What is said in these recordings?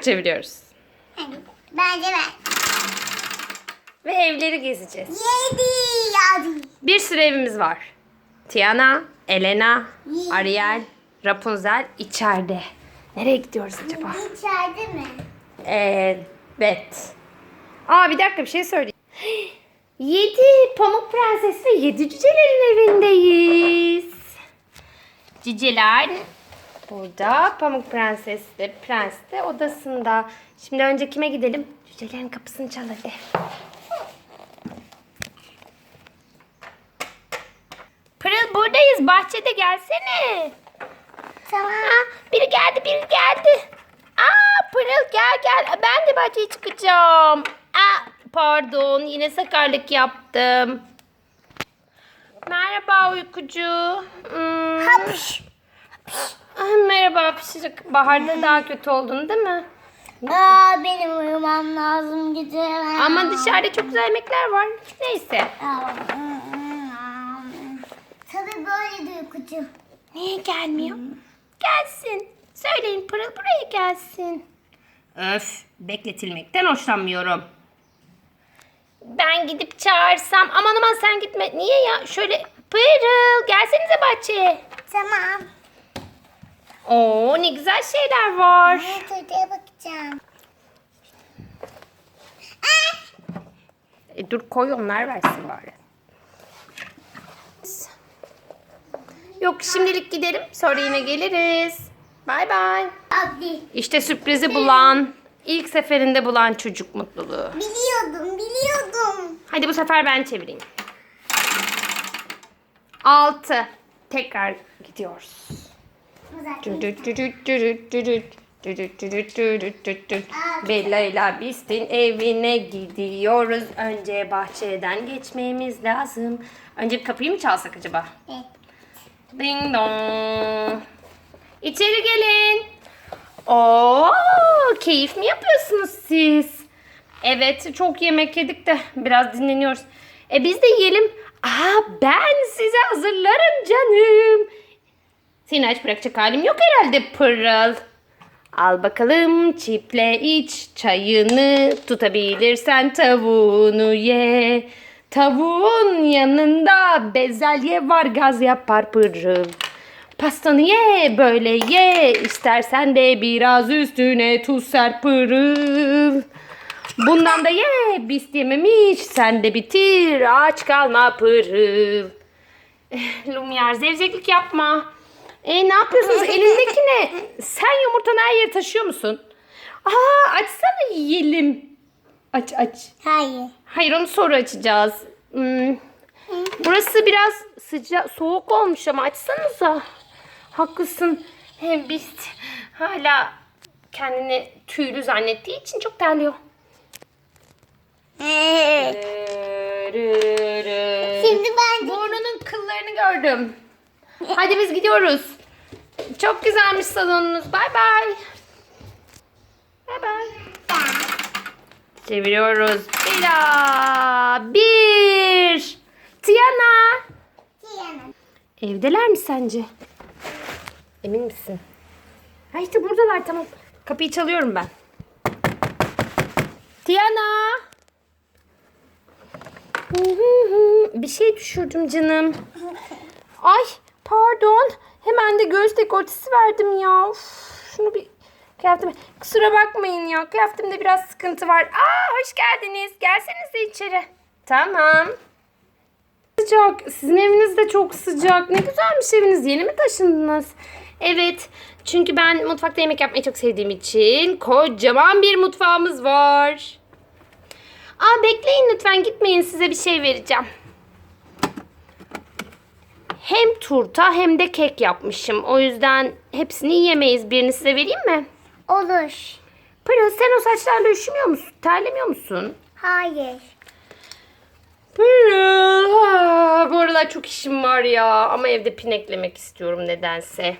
çark çeviriyoruz. Bence ben. Ve evleri gezeceğiz. Yedi. Hadi. Bir sürü evimiz var. Tiana, Elena, Yedi. Ariel, Rapunzel içeride. Nereye gidiyoruz acaba? İçeride mi? Evet. Aa bir dakika bir şey söyleyeyim. Yedi Pamuk Prenses ve yedi cücelerin evindeyiz. Cüceler burada. Pamuk Prenses de Prens de odasında. Şimdi önce kime gidelim? Cücelerin kapısını çal hadi. Pırıl buradayız. Bahçede gelsene. Tamam. Ha, biri geldi, biri geldi. Aa, Pırıl gel gel. Ben de bahçeye çıkacağım. Aa, pardon, yine sakarlık yaptım. Merhaba uykucu. Hmm. Hapş. Ah, Merhaba pişirik. Baharda daha kötü oldun değil mi? Aa, benim uyumam lazım gidemem. Ama dışarıda çok güzel yemekler var. Neyse. Tabii böyle de uykucu. Niye gelmiyor? Gelsin. Söyleyin Pırıl buraya gelsin. Öf, bekletilmekten hoşlanmıyorum. Ben gidip çağırsam, aman aman sen gitme. Niye ya? Şöyle Pırıl gelsenize bahçeye. Tamam. Oo ne güzel şeyler var. Evet oraya bakacağım. E, dur koy onlar versin bari. Yok şimdilik gidelim sonra yine geliriz. Bay bay. Abi İşte sürprizi bulan, ilk seferinde bulan çocuk mutluluğu. biliyordum biliyordum. Hadi bu sefer ben çevireyim. 6. Tekrar gidiyoruz. Bella ile Beast'in evine gidiyoruz. Önce bahçeden geçmemiz lazım. Önce bir kapıyı mı çalsak acaba? Evet. Ding dong. İçeri gelin. Oo, keyif mi yapıyorsunuz siz? Evet, çok yemek yedik de biraz dinleniyoruz. E biz de yiyelim. Aa, ben size hazırlarım canım. Seni aç bırakacak halim yok herhalde Pırıl. Al bakalım çiple iç çayını tutabilirsen tavuğunu ye. Tavuğun yanında bezelye var gaz yapar pırıl. Pastanı ye böyle ye istersen de biraz üstüne tuz ser pırıl. Bundan da ye biz yememiş sen de bitir aç kalma pırıl. Eh, Lumière zevzeklik yapma. E ne yapıyorsunuz? Elindeki ne? Sen yumurtanı her yere taşıyor musun? Aa açsana yiyelim. Aç aç. Hayır. Hayır onu sonra açacağız. Hmm. Burası biraz sıcak, soğuk olmuş ama açsanıza. Haklısın. Hem biz hala kendini tüylü zannettiği için çok terliyor. Şimdi ben de Burnunun kıllarını gördüm. Hadi biz gidiyoruz. Çok güzelmiş salonunuz. Bay bay. Bay bay. Çeviriyoruz. Bela. Bir. Tiana. Tiyanım. Evdeler mi sence? Emin misin? Ha işte buradalar tamam. Kapıyı çalıyorum ben. Tiana. Bir şey düşürdüm canım. Ay pardon. Hemen de göğüs dekoltesi verdim ya. Uf, şunu bir kıyafetime. Kusura bakmayın ya. Kıyafetimde biraz sıkıntı var. Aa hoş geldiniz. Gelsenize içeri. Tamam. Sıcak. Sizin eviniz de çok sıcak. Ne güzelmiş eviniz. Yeni mi taşındınız? Evet. Çünkü ben mutfakta yemek yapmayı çok sevdiğim için kocaman bir mutfağımız var. Aa bekleyin lütfen gitmeyin size bir şey vereceğim. Hem turta hem de kek yapmışım. O yüzden hepsini yiyemeyiz. Birini size vereyim mi? Olur. Pırıl sen o saçlarla üşümüyor musun? Terlemiyor musun? Hayır. Pırıl. ah, Bu aralar çok işim var ya. Ama evde pineklemek istiyorum nedense.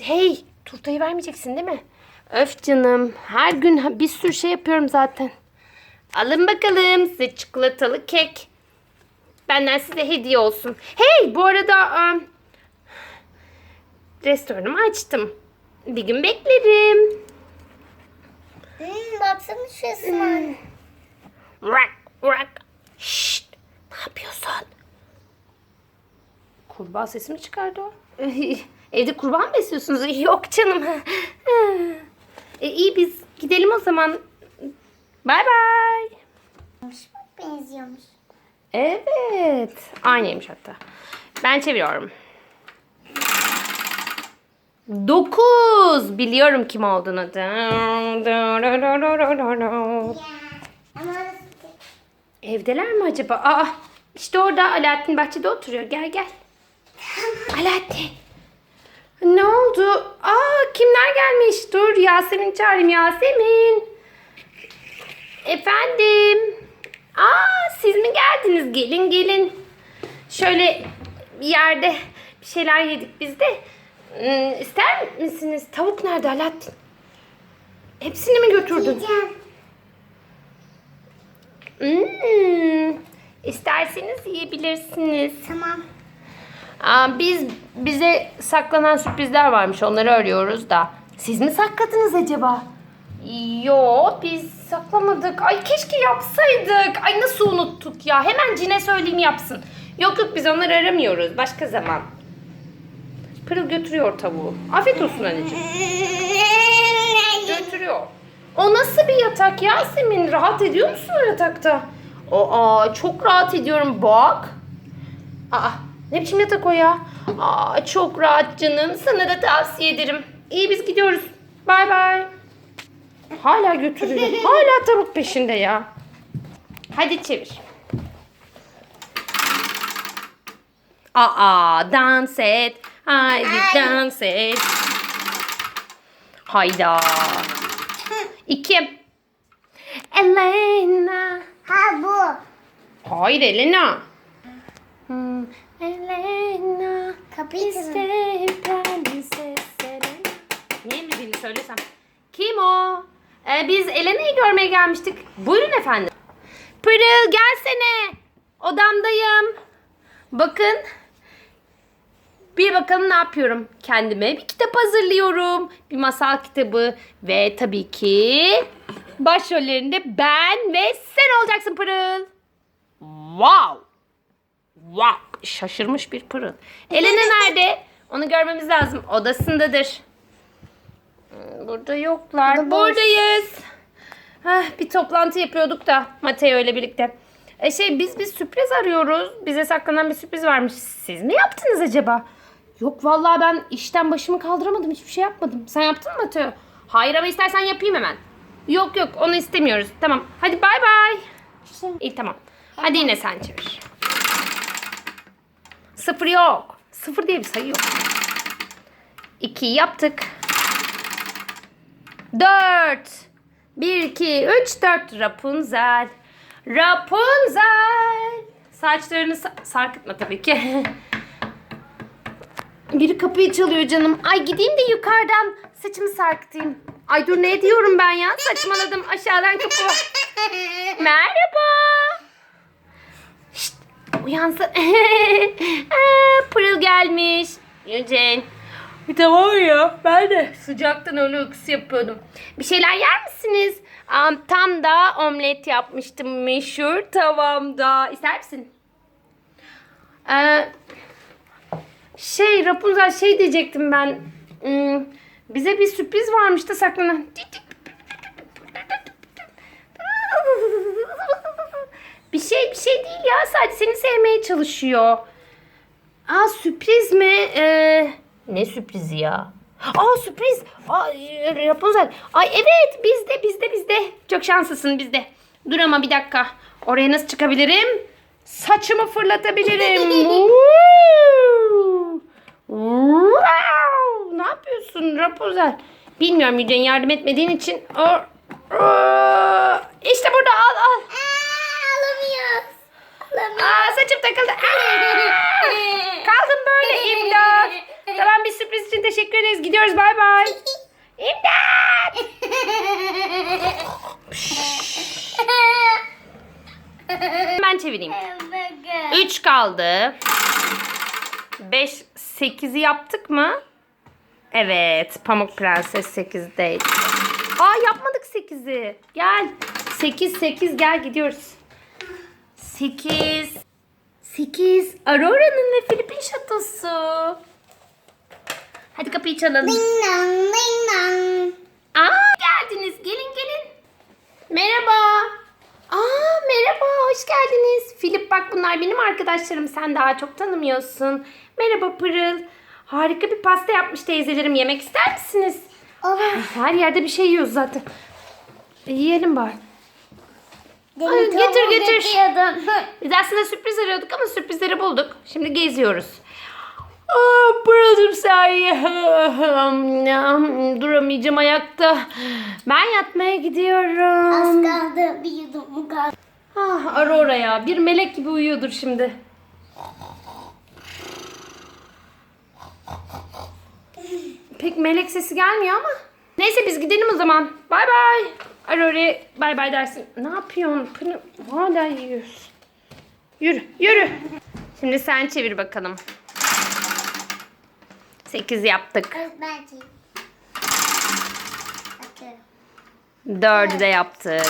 Hey turtayı vermeyeceksin değil mi? Öf canım. Her gün bir sürü şey yapıyorum zaten. Alın bakalım size çikolatalı kek. Benden size hediye olsun. Hey bu arada ım, restoranımı açtım. Bir gün beklerim. Hmm, baksana şurasına. Rak rak. Şşt. Ne yapıyorsun? Kurbağa sesi mi çıkardı o? Evde kurbağa mı besliyorsunuz? Yok canım. e, iyi biz gidelim o zaman. Bay bay. Benziyormuş. Evet. Aynıymış hatta. Ben çeviriyorum. Dokuz. Biliyorum kim olduğunu. Evdeler mi acaba? Aa, işte orada Alaaddin bahçede oturuyor. Gel gel. Alaaddin. Ne oldu? Aa, kimler gelmiş? Dur Yasemin çağırayım. Yasemin. Efendim. Aa, siz mi geldiniz? Gelin gelin. Şöyle bir yerde bir şeyler yedik biz de. Hmm, ister misiniz? Tavuk nerede Alaaddin? Hepsini mi götürdün? yiyeceğim. Hmm, isterseniz yiyebilirsiniz. Tamam. Aa, biz bize saklanan sürprizler varmış. Onları arıyoruz da. Siz mi sakladınız acaba? Yo, biz saklamadık. Ay keşke yapsaydık. Ay nasıl unuttuk ya? Hemen Cine söyleyeyim yapsın. Yok yok biz onları aramıyoruz. Başka zaman. Pırıl götürüyor tavuğu. Afiyet olsun anneciğim. Götürüyor. O nasıl bir yatak Yasemin? Rahat ediyor musun o yatakta? Aa çok rahat ediyorum bak. Aa ne biçim yatak o ya? Aa çok rahat canım. Sana da tavsiye ederim. İyi biz gidiyoruz. Bay bay. Hala götürüyor. Hala tavuk peşinde ya. Hadi çevir. Aa dans et. Haydi Ay. dans et. Hayda. İki. Elena. Ha bu. Hayır Elena. Hmm, Elena. Kapıyı Elena. Niye müziğini söylesem? Kim o? Ee, biz Elena'yı görmeye gelmiştik. Buyurun efendim. Pırıl gelsene. Odamdayım. Bakın. Bir bakalım ne yapıyorum. Kendime bir kitap hazırlıyorum. Bir masal kitabı. Ve tabii ki başrollerinde ben ve sen olacaksın Pırıl. Wow. Wow. Şaşırmış bir Pırıl. Elena nerede? Onu görmemiz lazım. Odasındadır. Burada yoklar. Burada. Buradayız. Heh, bir toplantı yapıyorduk da Mateo ile birlikte. E şey biz bir sürpriz arıyoruz. Bize saklanan bir sürpriz varmış. Siz mi yaptınız acaba? Yok vallahi ben işten başımı kaldıramadım. Hiçbir şey yapmadım. Sen yaptın mı Mateo? Hayır ama istersen yapayım hemen. Yok yok onu istemiyoruz. Tamam. Hadi bay bay. İyi tamam. Hadi yine sen çevir. Sıfır yok. Sıfır diye bir sayı yok. İkiyi yaptık. Dört. Bir, iki, üç, dört. Rapunzel. Rapunzel. Saçlarını sa- sarkıtma tabii ki. Biri kapıyı çalıyor canım. Ay gideyim de yukarıdan saçımı sarkıtayım. Ay dur ne diyorum ben ya? Saçmaladım. Aşağıdan kapı var. Merhaba. Şşt, uyansın. Aa, Pırıl gelmiş. Yücen. Tamam ya. Ben de sıcaktan öyle uykusu yapıyordum. Bir şeyler yer misiniz? Am, tam da omlet yapmıştım meşhur tavamda. İster misin? Ee, şey Rapunzel şey diyecektim ben. Hmm, bize bir sürpriz varmış da saklanan. Bir şey bir şey değil ya. Sadece seni sevmeye çalışıyor. Aa sürpriz mi? Ee, ne sürprizi ya? Aa sürpriz. Aa, e, Rapunzel. Ay evet bizde bizde bizde. Çok şanslısın bizde. Dur ama bir dakika. Oraya nasıl çıkabilirim? Saçımı fırlatabilirim. Ne yapıyorsun Rapunzel? Bilmiyorum Yücen yardım etmediğin için. İşte burada al al. Aa, alamıyoruz. Alamıyoruz. Aa saçım takıldı. Aa! Kaldım böyle imdat. Tamam bir sürpriz için teşekkür ederiz. Gidiyoruz bay bay. İmdat. Ben çevireyim. 3 kaldı. 5 8'i yaptık mı? Evet. Pamuk Prenses 8'deydi. Aa yapmadık 8'i. Gel. 8 8 gel gidiyoruz. 8 8 Aurora'nın ve Filip'in şatosu. Hadi kapıyı çalalım. Ding dong ding dong. Aa geldiniz. Gelin gelin. Merhaba. Aa merhaba hoş geldiniz. Filip bak bunlar benim arkadaşlarım. Sen daha çok tanımıyorsun. Merhaba Pırıl. Harika bir pasta yapmış teyzelerim. Yemek ister misiniz? Olur. Her yerde bir şey yiyoruz zaten. E, yiyelim bari. Demin Ay, getir, tavuğu getir. Biz aslında sürpriz arıyorduk ama sürprizleri bulduk. Şimdi geziyoruz. Aa, Pırıl'cım sahi. Duramayacağım ayakta. Ben yatmaya gidiyorum. Az kaldı bir yudum kaldı. Ah Aurora ya. Bir melek gibi uyuyordur şimdi. Pek melek sesi gelmiyor ama. Neyse biz gidelim o zaman. Bay bay. Aurora'ya bay bay dersin. Ne yapıyorsun? Pını hala yiyorsun. Yürü yürü. Şimdi sen çevir bakalım. 8 yaptık. Atıyorum. 4'ü de yaptık.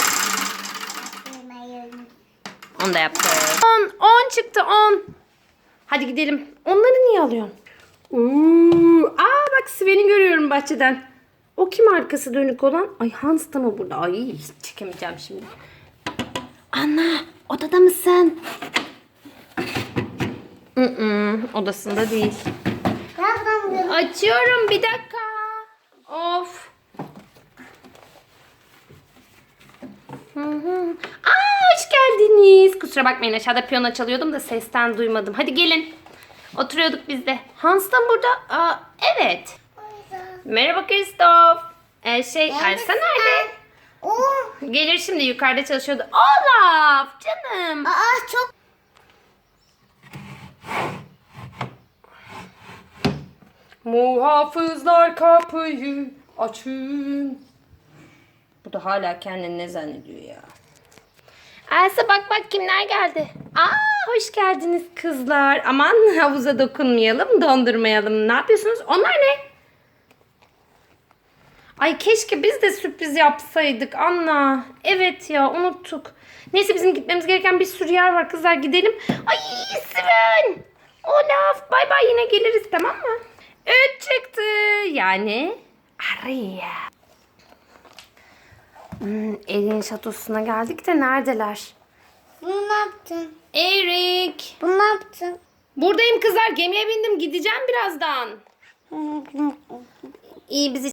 Onu da yaptık. 10. 10 çıktı 10. Hadi gidelim. Onları niye alıyorsun? Oo, aa bak Sven'i görüyorum bahçeden. O kim arkası dönük olan? Ay Hans da mı burada? Ay hiç çekemeyeceğim şimdi. Anna odada mısın? Mm odasında değil. Açıyorum bir dakika. Of. Hı hı. Aa hoş geldiniz. Kusura bakmayın aşağıda piyano çalıyordum da sesten duymadım. Hadi gelin. Oturuyorduk biz de. Hans da burada. Aa, evet. Merhaba Kristof. Ee, şey Elsa nerede? Gelir şimdi yukarıda çalışıyordu. Olaf canım. Aa çok Muhafızlar kapıyı açın. Bu da hala kendini ne zannediyor ya? Elsa bak bak kimler geldi. Aa hoş geldiniz kızlar. Aman havuza dokunmayalım, dondurmayalım. Ne yapıyorsunuz? Onlar ne? Ay keşke biz de sürpriz yapsaydık Anna. Evet ya unuttuk. Neyse bizim gitmemiz gereken bir sürü yer var kızlar gidelim. Ay Sven. Olaf bay bay yine geliriz tamam mı? Üç çıktı. Yani araya. Hmm, Elin şatosuna geldik de neredeler? bunu ne yaptın? Erik. Bunu ne yaptın? Buradayım kızlar gemiye bindim gideceğim birazdan. İyi bizi